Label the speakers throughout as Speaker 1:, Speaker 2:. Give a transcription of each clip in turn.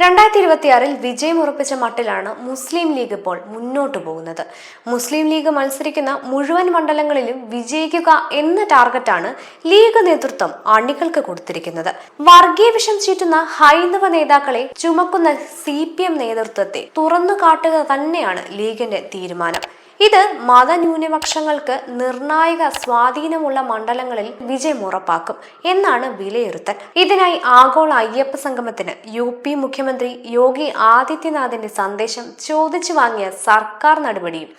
Speaker 1: രണ്ടായിരത്തി ഇരുപത്തിയാറിൽ വിജയം ഉറപ്പിച്ച മട്ടിലാണ് മുസ്ലിം ലീഗ് ഇപ്പോൾ മുന്നോട്ടു പോകുന്നത്. മുസ്ലിം ലീഗ് മത്സരിക്കുന്ന മുഴുവൻ മണ്ഡലങ്ങളിലും വിജയിക്കുക എന്ന ടാർഗറ്റാണ് ലീഗ് നേതൃത്വം അണികൾക്ക് കൊടുത്തിരിക്കുന്നത്. വർഗീയ വിഷം ചീറ്റുന്ന ഹൈന്ദവ നേതാക്കളെ ചുമക്കുന്ന സി നേതൃത്വത്തെ തുറന്നു കാട്ടുക തന്നെയാണ് ലീഗിന്റെ തീരുമാനം. ഇത് മതന്യൂനപക്ഷങ്ങൾക്ക് നിർണായക സ്വാധീനമുള്ള മണ്ഡലങ്ങളിൽ വിജയം ഉറപ്പാക്കും എന്നാണ് വിലയിരുത്തൽ. ഇതിനായി ആഗോള അയ്യപ്പ സംഗമത്തിന് യു പി മുഖ്യമന്ത്രി യോഗി ആദിത്യനാഥിന്റെ സന്ദേശം ചോദിച്ചു വാങ്ങിയ സർക്കാർ നടപടിയും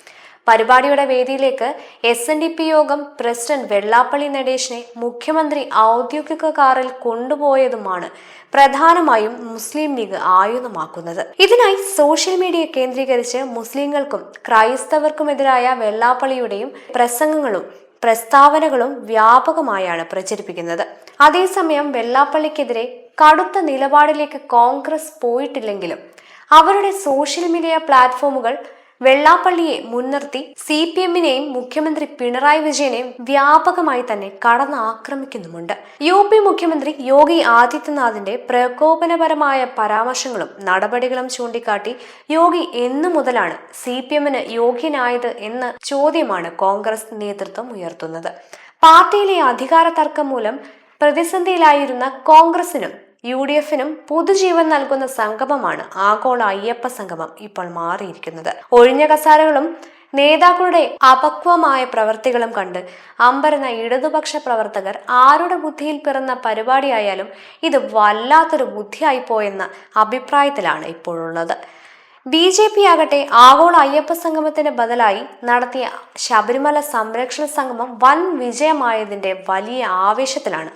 Speaker 1: പരിപാടിയുടെ വേദിയിലേക്ക് എസ് എൻ ഡി പി യോഗം പ്രസിഡന്റ് വെള്ളാപ്പള്ളി നടേശിനെ മുഖ്യമന്ത്രി ഔദ്യോഗിക കാറിൽ കൊണ്ടുപോയതുമാണ് പ്രധാനമായും മുസ്ലിം ലീഗ് ആയുധമാക്കുന്നത്. ഇതിനായി സോഷ്യൽ മീഡിയ കേന്ദ്രീകരിച്ച് മുസ്ലിങ്ങൾക്കും ക്രൈസ്തവർക്കുമെതിരായ വെള്ളാപ്പള്ളിയുടെയും പ്രസംഗങ്ങളും പ്രസ്താവനകളും വ്യാപകമായാണ് പ്രചരിപ്പിക്കുന്നത്. അതേസമയം വെള്ളാപ്പള്ളിക്കെതിരെ കടുത്ത നിലപാടിലേക്ക് കോൺഗ്രസ് പോയിട്ടില്ലെങ്കിലും അവരുടെ സോഷ്യൽ മീഡിയ പ്ലാറ്റ്ഫോമുകൾ വെള്ളാപ്പള്ളിയെ മുൻനിർത്തി സി പി എമ്മിനെയും മുഖ്യമന്ത്രി പിണറായി വിജയനെയും വ്യാപകമായി തന്നെ കടന്ന് ആക്രമിക്കുന്നുമുണ്ട്. യു പി മുഖ്യമന്ത്രി യോഗി ആദിത്യനാഥിന്റെ പ്രകോപനപരമായ പരാമർശങ്ങളും നടപടികളും ചൂണ്ടിക്കാട്ടി യോഗി എന്നു മുതലാണ് സി പി എമ്മിന് യോഗ്യനായത് എന്ന ചോദ്യമാണ് കോൺഗ്രസ് നേതൃത്വം ഉയർത്തുന്നത്. പാർട്ടിയിലെ അധികാര തർക്കം മൂലം പ്രതിസന്ധിയിലായിരുന്ന കോൺഗ്രസിനും യു ഡി എഫിനും പുതുജീവൻ നൽകുന്ന സംഗമമാണ് ആഗോള അയ്യപ്പ സംഗമം ഇപ്പോൾ മാറിയിരിക്കുന്നത്. ഒഴിഞ്ഞ കസാരകളും നേതാക്കളുടെ അപക്വമായ പ്രവർത്തികളും കണ്ട് അമ്പരന്ന ഇടതുപക്ഷ പ്രവർത്തകർ ആരുടെ ബുദ്ധിയിൽ പിറന്ന പരിപാടിയായാലും ഇത് വല്ലാത്തൊരു ബുദ്ധിയായിപ്പോയെന്ന അഭിപ്രായത്തിലാണ് ഇപ്പോഴുള്ളത്. ബി ജെ പി ആകട്ടെ ആഗോള അയ്യപ്പ സംഗമത്തിന് ബദലായി നടത്തിയ ശബരിമല സംരക്ഷണ സംഗമം വൻ വിജയമായതിന്റെ വലിയ ആവേശത്തിലാണ്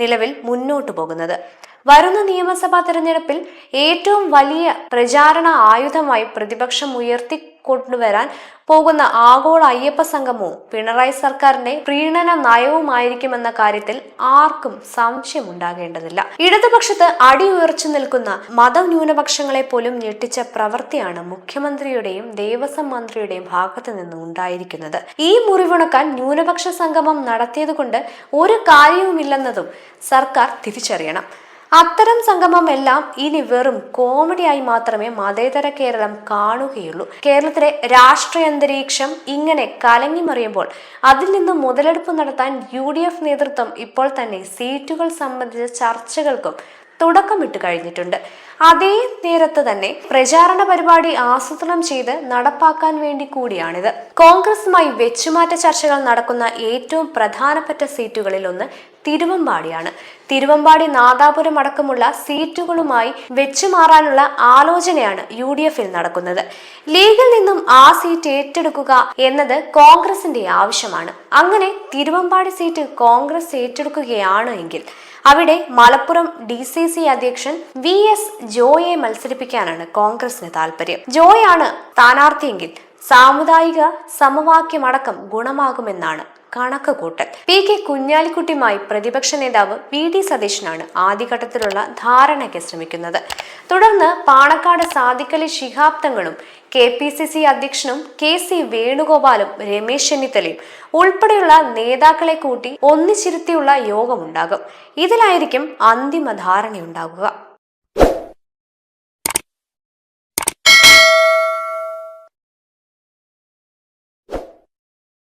Speaker 1: നിലവിൽ മുന്നോട്ടു പോകുന്നത്. വരുന്ന നിയമസഭാ തെരഞ്ഞെടുപ്പിൽ ഏറ്റവും വലിയ പ്രചാരണ ആയുധമായി പ്രതിപക്ഷം ഉയർത്തി കൊണ്ടുവരാൻ പോകുന്ന ആഗോള അയ്യപ്പ സംഘമവും പിണറായി സർക്കാരിന്റെ പ്രീണന നയവുമായിരിക്കുമെന്ന കാര്യത്തിൽ ആർക്കും സംശയമുണ്ടാകേണ്ടതില്ല. ഇടതുപക്ഷത്ത് അടിയുയർച്ചു നിൽക്കുന്ന മതന്യൂനപക്ഷങ്ങളെ പോലും ഞെട്ടിച്ച പ്രവൃത്തിയാണ് മുഖ്യമന്ത്രിയുടെയും ദേവസ്വം മന്ത്രിയുടെയും ഭാഗത്ത് നിന്ന് ഉണ്ടായിരിക്കുന്നത്. ഈ മുറിവുണക്കാൻ ന്യൂനപക്ഷ സംഗമം നടത്തിയതുകൊണ്ട് ഒരു കാര്യവുമില്ലെന്നതും സർക്കാർ തിരിച്ചറിയണം. അത്തരം സംഗമം എല്ലാം ഇനി വെറും കോമഡിയായി മാത്രമേ മതേതര കേരളം കാണുകയുള്ളൂ. കേരളത്തിലെ രാഷ്ട്രീയ അന്തരീക്ഷം ഇങ്ങനെ കലങ്ങിമറിയുമ്പോൾ അതിൽ നിന്ന് മുതലെടുപ്പ് നടത്താൻ യു നേതൃത്വം ഇപ്പോൾ തന്നെ സീറ്റുകൾ സംബന്ധിച്ച ചർച്ചകൾക്കും തുടക്കമിട്ട് കഴിഞ്ഞിട്ടുണ്ട്. അതേ നേരത്ത് തന്നെ പ്രചാരണ പരിപാടി ആസൂത്രണം ചെയ്ത് നടപ്പാക്കാൻ വേണ്ടി കൂടിയാണിത്. കോൺഗ്രസുമായി വെച്ചുമാറ്റ ചർച്ചകൾ നടക്കുന്ന ഏറ്റവും പ്രധാനപ്പെട്ട സീറ്റുകളിൽ ഒന്ന് തിരുവമ്പാടിയാണ്. തിരുവമ്പാടി നാദാപുരം അടക്കമുള്ള സീറ്റുകളുമായി വെച്ചുമാറാനുള്ള ആലോചനയാണ് യു ഡി എഫിൽ നടക്കുന്നത്. ലീഗിൽ നിന്നും ആ സീറ്റ് ഏറ്റെടുക്കുക എന്നത് കോൺഗ്രസിന്റെ ആവശ്യമാണ്. അങ്ങനെ തിരുവമ്പാടി സീറ്റ് കോൺഗ്രസ് ഏറ്റെടുക്കുകയാണ് എങ്കിൽ അവിടെ മലപ്പുറം ഡി സി സി അധ്യക്ഷൻ വി എസ് ജോയെ മത്സരിപ്പിക്കാനാണ് കോൺഗ്രസിന് താല്പര്യം ജോയാണ് സ്ഥാനാർത്ഥിയെങ്കിൽ സാമുദായിക സമവാക്യമടക്കം ഗുണമാകുമെന്നാണ് കണക്ക് കൂട്ടൽ പി കെ കുഞ്ഞാലിക്കുട്ടിയുമായി പ്രതിപക്ഷ നേതാവ് വി ഡി സതീശനാണ് ആദ്യഘട്ടത്തിലുള്ള ധാരണയ്ക്ക് ശ്രമിക്കുന്നത്. തുടർന്ന് പാണക്കാട് സാദിഖലി ശിഹാബ് തങ്ങളും കെ പി സി സി അധ്യക്ഷനും കെ സി വേണുഗോപാലും രമേശ് ചെന്നിത്തലയും ഉൾപ്പെടെയുള്ള നേതാക്കളെ കൂട്ടി ഒന്നിച്ചിരുത്തിയുള്ള യോഗമുണ്ടാകും. ഇതിലായിരിക്കും അന്തിമ ധാരണയുണ്ടാകുക.